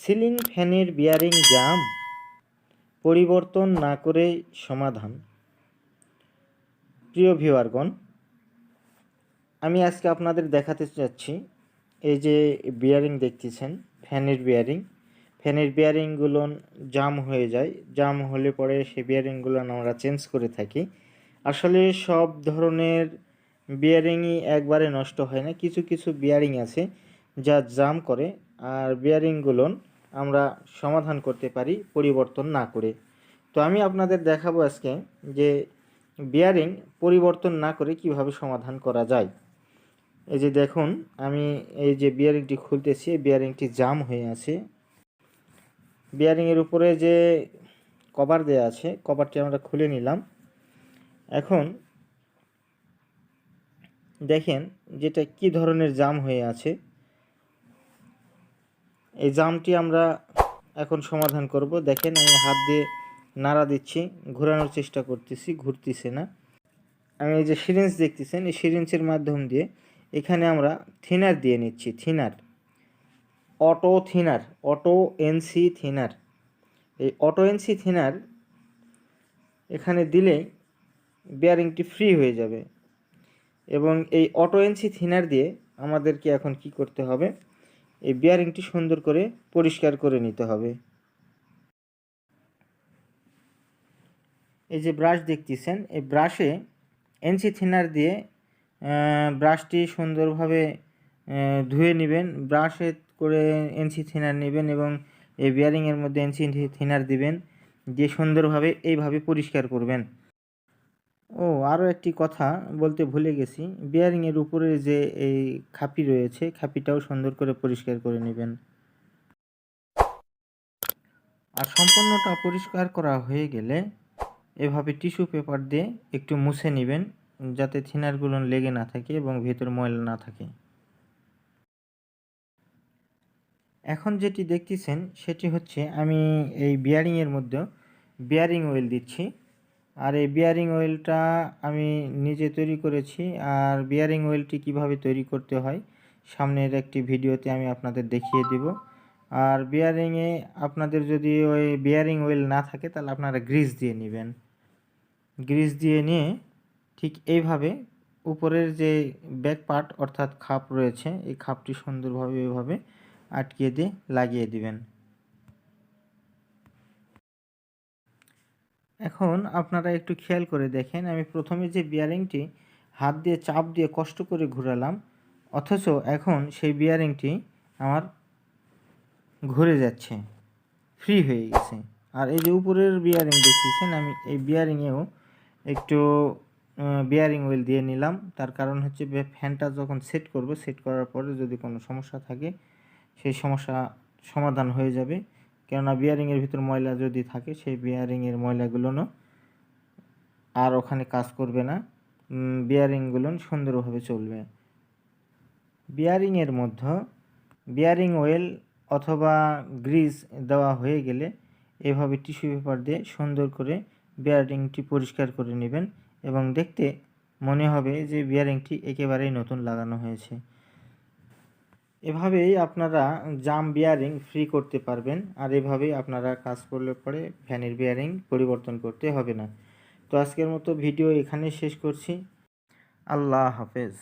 Ceiling ফ্যানের bearing জাম পরিবর্তন না করে সমাধান। প্রিয় ভিউয়ারগণ, আমি আজকে আপনাদের দেখাতে চাচ্ছি এই যে বিয়ারিং দেখতেছেন, ফ্যানের বিয়ারিং। ফ্যানের বিয়ারিংগুলো জাম হয়ে যায়। জাম হলে পরে সেই বিয়ারিংগুলো আমরা চেঞ্জ করে থাকি। আসলে সব ধরনের বিয়ারিংই একবারে নষ্ট হয় না। কিছু কিছু বিয়ারিং আছে যা জাম করে। আর বিয়ারিংগুলো আমরা সমাধান করতে পারি পরিবর্তন না করে। তো আমি আপনাদের দেখাবো আজকে যে বিয়ারিং পরিবর্তন না করে কীভাবে সমাধান করা যায়। এই যে দেখুন, আমি এই যে বিয়ারিংটি খুলতেছি বিয়ারিংটি জাম হয়ে আছে। বিয়ারিংয়ের উপরে যে কভার দেওয়া আছে কভারটি আমরা খুলে নিলাম। এখন দেখেন যেটা কি ধরনের জাম হয়ে আছে। এই জামটি আমরা এখন সমাধান করব। দেখেন, আমি হাত দিয়ে নাড়া দিচ্ছি, ঘোরানোর চেষ্টা করতেছি, ঘুরতেছে না। আমি এই যে সিরিঞ্জ দেখতেছেন, এই সিরিঞ্জের মাধ্যম দিয়ে এখানে আমরা থিনার দিয়ে নিচ্ছি, thinner. Auto thinner, auto NC thinner. এই অটো এনসি থিনার এখানে দিলে বেয়ারিংটি ফ্রি হয়ে যাবে। এবং এই অটো এনসি থিনার দিয়ে আমাদেরকে এখন কি করতে হবে? এই বিয়ারিংটি সুন্দর করে পরিষ্কার করে নিতে হবে। এই যে ব্রাশ দেখতেছেন, এই ব্রাশে এনসি থিনার দিয়ে ব্রাশটি সুন্দরভাবে ধুয়ে নেবেন ব্রাশে করে এনসি থিনার নেবেন এবং এই বিয়ারিংয়ের মধ্যে এনসি থিনার দিবেন, দিয়ে সুন্দরভাবে এইভাবে পরিষ্কার করবেন। ও আরও একটি কথা বলতে ভুলে গেছি। বিয়ারিংয়ের উপরে যে এই খাপি রয়েছে, খাপিটাও সুন্দর করে পরিষ্কার করে নেবেন। আর সম্পূর্ণটা পরিষ্কার করা হয়ে গেলে এভাবে টিস্যু পেপার দিয়ে একটু মুছে নেবেন, যাতে থিনারগুলো লেগে না থাকে এবং ভেতর ময়লা না থাকে। এখন যেটি দেখতেছেন, সেটি হচ্ছে আমি এই বিয়ারিংয়ের মধ্যে বিয়ারিং অয়েল দিচ্ছি। আর এই বিয়ারিং অয়েলটা আমি নিজে তৈরি করেছি। আর বিয়ারিং অয়েলটি কীভাবে তৈরি করতে হয়, সামনের একটি ভিডিওতে আমি আপনাদের দেখিয়ে দেব। আর বিয়ারিংয়ে আপনাদের যদি ওই বিয়ারিং অয়েল না থাকে, তাহলে আপনারা গ্রিস দিয়ে নেবেন। গ্রিস দিয়ে নিয়ে ঠিক এইভাবে উপরের যে ব্যাক পার্ট অর্থাৎ খাপ রয়েছে, এই খাপটি সুন্দরভাবে এভাবে আটকিয়ে দিয়ে লাগিয়ে দিবেন। এখন আপনারা একটু খেয়াল করে দেখেন, আমি প্রথমে যে বিয়ারিংটি হাত দিয়ে চাপ দিয়ে কষ্ট করে ঘুরালাম, অথচ এখন সেই বিয়ারিংটি আমার ঘুরে যাচ্ছে ফ্রি হয়ে গেছে। আর এই যে উপরের বিয়ারিং দেখতেছেন, আমি এই বিয়ারিংয়েও একটু বিয়ারিং ওয়েল দিয়ে নিলাম। তার কারণ হচ্ছে ফ্যানটা যখন সেট করব সেট করার পরে যদি কোনো সমস্যা থাকে, সেই সমস্যা সমাধান হয়ে যাবে। কেননা বিয়ারিংয়ের ভিতর ময়লা যদি থাকে, সেই বিয়ারিংয়ের ময়লাগুলোও আর ওখানে কাজ করবে না। বিয়ারিংগুলো সুন্দরভাবে চলবে। বিয়ারিংয়ের মধ্যে বিয়ারিং অয়েল অথবা গ্রিজ দেওয়া হয়ে গেলে এভাবে টিস্যু পেপার দিয়ে সুন্দর করে বিয়ারিংটি পরিষ্কার করে নেবেন এবং দেখতে মনে হবে যে বিয়ারিংটি একেবারেই নতুন লাগানো হয়েছে। এভাবেই আপনারা জাম বিয়ারিং ফ্রি করতে পারবেন, আর এভাবেই আপনারা কাজ করলে পরে ফ্যানের বিয়ারিং পরিবর্তন করতে হবে না। তো আজকের মতো ভিডিও এখানে শেষ করছি। আল্লাহ হাফেজ।